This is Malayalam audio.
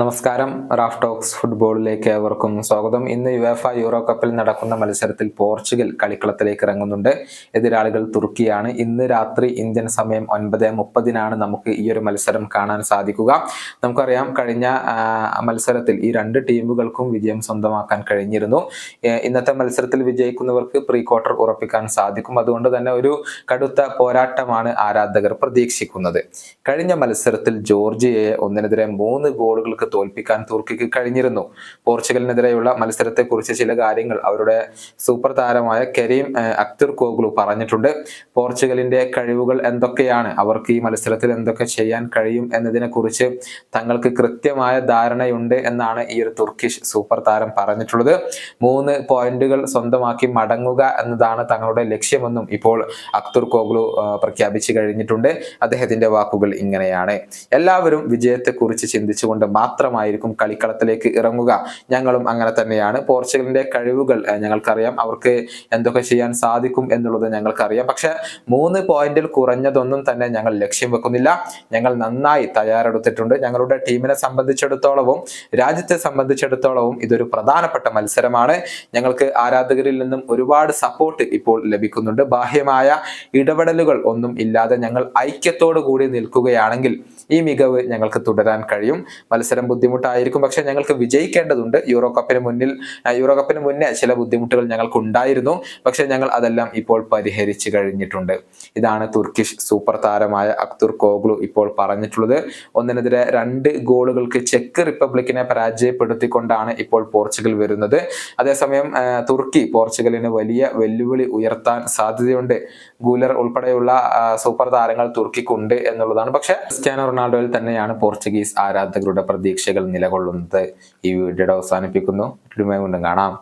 നമസ്കാരം. റാഫ് ടോക്സ് ഫുട്ബോളിലേക്ക് ഏവർക്കും സ്വാഗതം. ഇന്ന് യുവേഫ യൂറോ കപ്പിൽ നടക്കുന്ന മത്സരത്തിൽ പോർച്ചുഗൽ കളിക്കളത്തിലേക്ക് ഇറങ്ങുന്നുണ്ട്. എതിരാളികൾ തുർക്കിയാണ്. ഇന്ന് രാത്രി ഇന്ത്യൻ സമയം ഒൻപത് മുപ്പതിനാണ് നമുക്ക് ഈ ഒരു മത്സരം കാണാൻ സാധിക്കുക. നമുക്കറിയാം കഴിഞ്ഞ മത്സരത്തിൽ ഈ രണ്ട് ടീമുകൾക്കും വിജയം സ്വന്തമാക്കാൻ കഴിഞ്ഞിരുന്നു. ഇന്നത്തെ മത്സരത്തിൽ വിജയിക്കുന്നവർക്ക് പ്രീ ക്വാർട്ടർ ഉറപ്പിക്കാൻ സാധിക്കും. അതുകൊണ്ട് തന്നെ ഒരു കടുത്ത പോരാട്ടമാണ് ആരാധകർ പ്രതീക്ഷിക്കുന്നത്. കഴിഞ്ഞ മത്സരത്തിൽ ജോർജിയയെ ഒന്നിനെതിരെ മൂന്ന് ഗോളുകൾക്ക് തോൽപ്പിക്കാൻ തുർക്കിക്ക് കഴിഞ്ഞിരുന്നു. പോർച്ചുഗലിനെതിരെയുള്ള മത്സരത്തെക്കുറിച്ച് ചില കാര്യങ്ങൾ അവരുടെ സൂപ്പർ താരമായ കരീം അക്തർ കോഗ്ലു പറഞ്ഞിട്ടുണ്ട്. പോർച്ചുഗലിന്റെ കഴിവുകൾ എന്തൊക്കെയാണ്? അവർക്ക് ഈ മത്സരത്തിൽ എന്തൊക്കെ ചെയ്യാൻ കഴിയും എന്നതിനെ കുറിച്ച് തങ്ങൾക്ക് കൃത്യമായ ധാരണയുണ്ട് എന്നാണ് ഈ ഒരു തുർക്കിഷ് സൂപ്പർ താരം പറഞ്ഞിട്ടുള്ളത്. മൂന്ന് പോയിന്റുകൾ സ്വന്തമാക്കി മടങ്ങുക എന്നതാണ് തങ്ങളുടെ ലക്ഷ്യമെന്നും ഇപ്പോൾ അക്തുർ കോഗ്ലു പ്രഖ്യാപിച്ചു കഴിഞ്ഞിട്ടുണ്ട്. അദ്ദേഹത്തിന്റെ വാക്കുകൾ ഇങ്ങനെയാണ്. എല്ലാവരും വിജയത്തെക്കുറിച്ച് ചിന്തിച്ചുകൊണ്ട് മാത്രമായിരിക്കും കളിക്കളത്തിലേക്ക് ഇറങ്ങുക. ഞങ്ങളും അങ്ങനെ തന്നെയാണ്. പോർച്ചുഗലിന്റെ കഴിവുകൾ ഞങ്ങൾക്കറിയാം. അവർക്ക് എന്തൊക്കെ ചെയ്യാൻ സാധിക്കും എന്നുള്ളത് ഞങ്ങൾക്കറിയാം. പക്ഷെ മൂന്ന് പോയിന്റിൽ കുറഞ്ഞതൊന്നും തന്നെ ഞങ്ങൾ ലക്ഷ്യം വെക്കുന്നില്ല. ഞങ്ങൾ നന്നായി തയ്യാറെടുത്തിട്ടുണ്ട്. ഞങ്ങളുടെ ടീമിനെ സംബന്ധിച്ചിടത്തോളവും രാജ്യത്തെ സംബന്ധിച്ചിടത്തോളവും ഇതൊരു പ്രധാനപ്പെട്ട മത്സരമാണ്. ഞങ്ങൾക്ക് ആരാധകരിൽ നിന്നും ഒരുപാട് സപ്പോർട്ട് ഇപ്പോൾ ലഭിക്കുന്നുണ്ട്. ബാഹ്യമായ ഇടപെടലുകൾ ഒന്നും ഇല്ലാതെ ഞങ്ങൾ ഐക്യത്തോടു കൂടി നിൽക്കുകയാണെങ്കിൽ ഈ മികവ് ഞങ്ങൾക്ക് തുടരാൻ കഴിയും. മത്സരം ബുദ്ധിമുട്ടായിരിക്കും. പക്ഷെ ഞങ്ങൾക്ക് വിജയിക്കേണ്ടതുണ്ട്. യൂറോ കപ്പിന് മുന്നിൽ യൂറോ കപ്പിന് മുന്നേ ചില ബുദ്ധിമുട്ടുകൾ ഞങ്ങൾക്ക് ഉണ്ടായിരുന്നു പക്ഷെ ഞങ്ങൾ അതെല്ലാം ഇപ്പോൾ പരിഹരിച്ചു കഴിഞ്ഞിട്ടുണ്ട്. ഇതാണ് തുർക്കിഷ് സൂപ്പർ താരമായ അക്തുർ കോഗ്ലു ഇപ്പോൾ പറഞ്ഞിട്ടുള്ളത്. ഒന്നിനെതിരെ രണ്ട് ഗോളുകൾക്ക് ചെക്ക് റിപ്പബ്ലിക്കിനെ പരാജയപ്പെടുത്തിക്കൊണ്ടാണ് ഇപ്പോൾ പോർച്ചുഗൽ വരുന്നത്. അതേസമയം തുർക്കി പോർച്ചുഗലിന് വലിയ വെല്ലുവിളി ഉയർത്താൻ സാധ്യതയുണ്ട്. ഗൂലർ ഉൾപ്പെടെയുള്ള സൂപ്പർ താരങ്ങൾ തുർക്കിക്കുണ്ട് എന്നുള്ളതാണ്. പക്ഷേ ക്രിസ്ത്യാനോ റൊണാൾഡോയിൽ തന്നെയാണ് പോർച്ചുഗീസ് ആരാധകരുടെ പ്രതീക്ഷകൾ നിലകൊള്ളുന്നത് ഈ വീഡിയോയുടെ അവസാനിപ്പിക്കുന്നു. വീണ്ടും കാണാം.